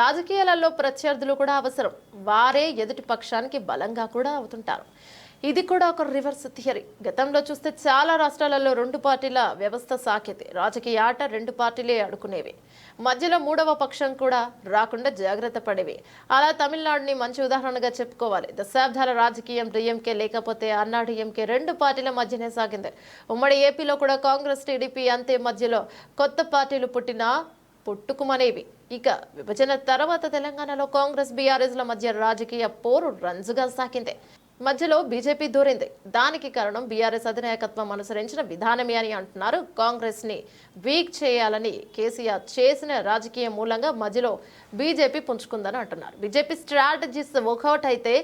రాజకీయాలలో ప్రత్యర్థులు కూడా అవసరం. వారే ఎదుటి పక్షానికి బలంగా కూడా అవుతుంటారు. ఇది కూడా ఒక రివర్స్ థియరీ. గతంలో చూస్తే చాలా రాష్ట్రాలలో రెండు పార్టీల వ్యవస్థ సాకేది రాజకీయ ఆట రెండు పార్టీలే ఆడుకునేవి మధ్యలో మూడవ పక్షం కూడా రాకుండా జాగ్రత్త పడేవి. అలా తమిళనాడుని మంచి ఉదాహరణగా చెప్పుకోవాలి. దశాబ్దాల రాజకీయం డిఎంకే లేకపోతే అన్నా డిఎంకే రెండు పార్టీల మధ్యనే సాగింది. ఉమ్మడి ఏపీలో కూడా కాంగ్రెస్ టీడీపీ అంతే మధ్యలో కొత్త పార్టీలు పుట్టినా పుట్టుకుమనేవి. ఇక విభజన తర్వాత తెలంగాణలో కాంగ్రెస్ బీఆర్ఎస్ల మధ్య రాజకీయ పోరు రంజుగా సాగింది. మధ్యలో బీజేపీ దూరింది. దానికి కారణం బీఆర్ఎస్ అధినాయకత్వం అనుసరించిన విధానమే అని అంటున్నారు. కాంగ్రెస్ని వీక్ చేయాలని కేసీఆర్ చేసిన రాజకీయ మూలంగా మధ్యలో బీజేపీ పుంజుకుందని అంటున్నారు. బీజేపీ స్ట్రాటజీస్ వర్కౌట్ అయితే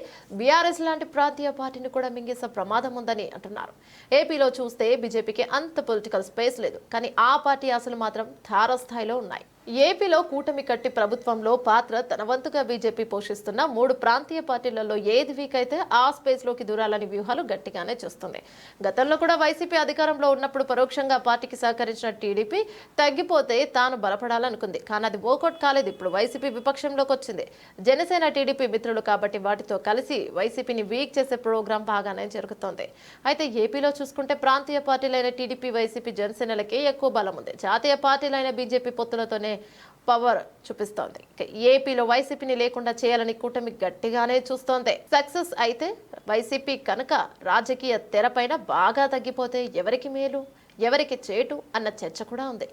బీఆర్ఎస్ లాంటి ప్రాంతీయ పార్టీని కూడా మింగేసే ప్రమాదం ఉందని అంటున్నారు. ఏపీలో చూస్తే బీజేపీకి అంత పొలిటికల్ స్పేస్ లేదు. కానీ ఆ పార్టీ ఆశలు మాత్రం తారస్థాయిలో ఉన్నాయి. ఏపీలో కూటమి కట్టి ప్రభుత్వంలో పాత్ర తన వంతుగా బీజేపీ పోషిస్తున్న మూడు ప్రాంతీయ పార్టీలలో ఏది వీక్ అయితే ఆ స్పేస్లోకి దూరాలని వ్యూహాలు గట్టిగానే చూస్తుంది గతంలో కూడా వైసీపీ అధికారంలో ఉన్నప్పుడు పరోక్షంగా పార్టీకి సహకరించిన టీడీపీ తగ్గిపోతే తాను బలపడాలనుకుంది. కానీ అది వర్కౌట్ కాలేదు. ఇప్పుడు వైసీపీ విపక్షంలోకి వచ్చింది. జనసేన టీడీపీ మిత్రులు కాబట్టి వాటితో కలిసి వైసీపీని వీక్ చేసే ప్రోగ్రాం బాగానే జరుగుతోంది. అయితే ఏపీలో చూసుకుంటే ప్రాంతీయ పార్టీలైన టీడీపీ వైసీపీ జనసేనలకే ఎక్కువ బలం ఉంది. జాతీయ పార్టీలైన బీజేపీ పొత్తులతోనే పవర్ చూపిస్తోంది. ఏపీలో వైసీపీని లేకుండా చేయాలని కూటమి గట్టిగానే చూస్తోంది. సక్సెస్ అయితే వైసీపీ కనుక రాజకీయ తెరపైన బాగా తగ్గిపోతే ఎవరికి మేలు? ఎవరికి చేటు అన్న చర్చ కూడా ఉంది.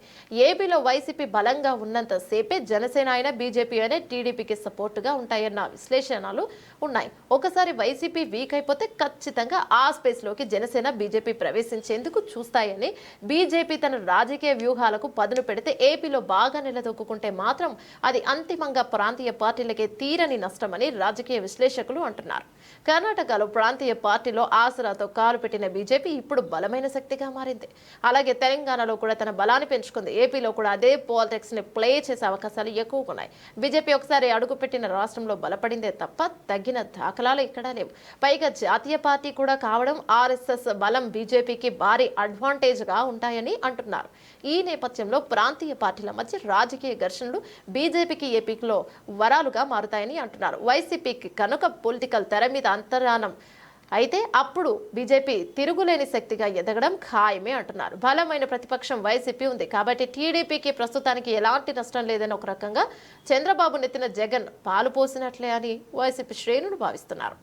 ఏపీలో వైసీపీ బలంగా ఉన్నంతసేపే జనసేన అయినా బీజేపీ అయినా టీడీపీకి సపోర్టుగా ఉంటాయన్న విశ్లేషణలు ఉన్నాయి. ఒకసారి వైసీపీ వీక్ అయిపోతే ఖచ్చితంగా ఆ స్పేస్లోకి జనసేన బీజేపీ ప్రవేశించేందుకు చూస్తాయని బీజేపీ తన రాజకీయ వ్యూహాలకు పదును పెడితే ఏపీలో బాగా నిలదొక్కుంటే మాత్రం అది అంతిమంగా ప్రాంతీయ పార్టీలకే తీరని నష్టమని రాజకీయ విశ్లేషకులు అంటున్నారు. కర్ణాటకలో ప్రాంతీయ పార్టీలో ఆసరాతో కాలు పెట్టిన బీజేపీ ఇప్పుడు బలమైన శక్తిగా మారింది. అలాగే తెలంగాణలో కూడా తన బలాన్ని పెంచుకుంది. ఏపీలో కూడా అదే పాలిటిక్స్ని ప్లే చేసే అవకాశాలు ఎక్కువగా ఉన్నాయి. బీజేపీ ఒకసారి అడుగుపెట్టిన రాష్ట్రంలో బలపడిందే తప్ప తగిన దాఖలాలు ఇక్కడ లేవు. పైగా జాతీయ పార్టీ కూడా కావడం ఆర్ఎస్ఎస్ బలం బీజేపీకి భారీ అడ్వాంటేజ్గా ఉంటాయని అంటున్నారు. ఈ నేపథ్యంలో ప్రాంతీయ పార్టీల మధ్య రాజకీయ ఘర్షణలు బీజేపీకి ఏపీలో వరాలుగా మారుతాయని అంటున్నారు. వైసీపీకి కనుక పొలిటికల్ తెర మీద అంతరానం అయితే అప్పుడు బీజేపీ తిరుగులేని శక్తిగా ఎదగడం ఖాయమే అంటున్నారు. బలమైన ప్రతిపక్షం వైసీపీ ఉంది. కాబట్టి టీడీపీకి ప్రస్తుతానికి ఎలాంటి నష్టం లేదని ఒక రకంగా చంద్రబాబు నెత్తిన జగన్ పాలు పోసినట్లే అని వైసీపీ శ్రేణులు భావిస్తున్నారు.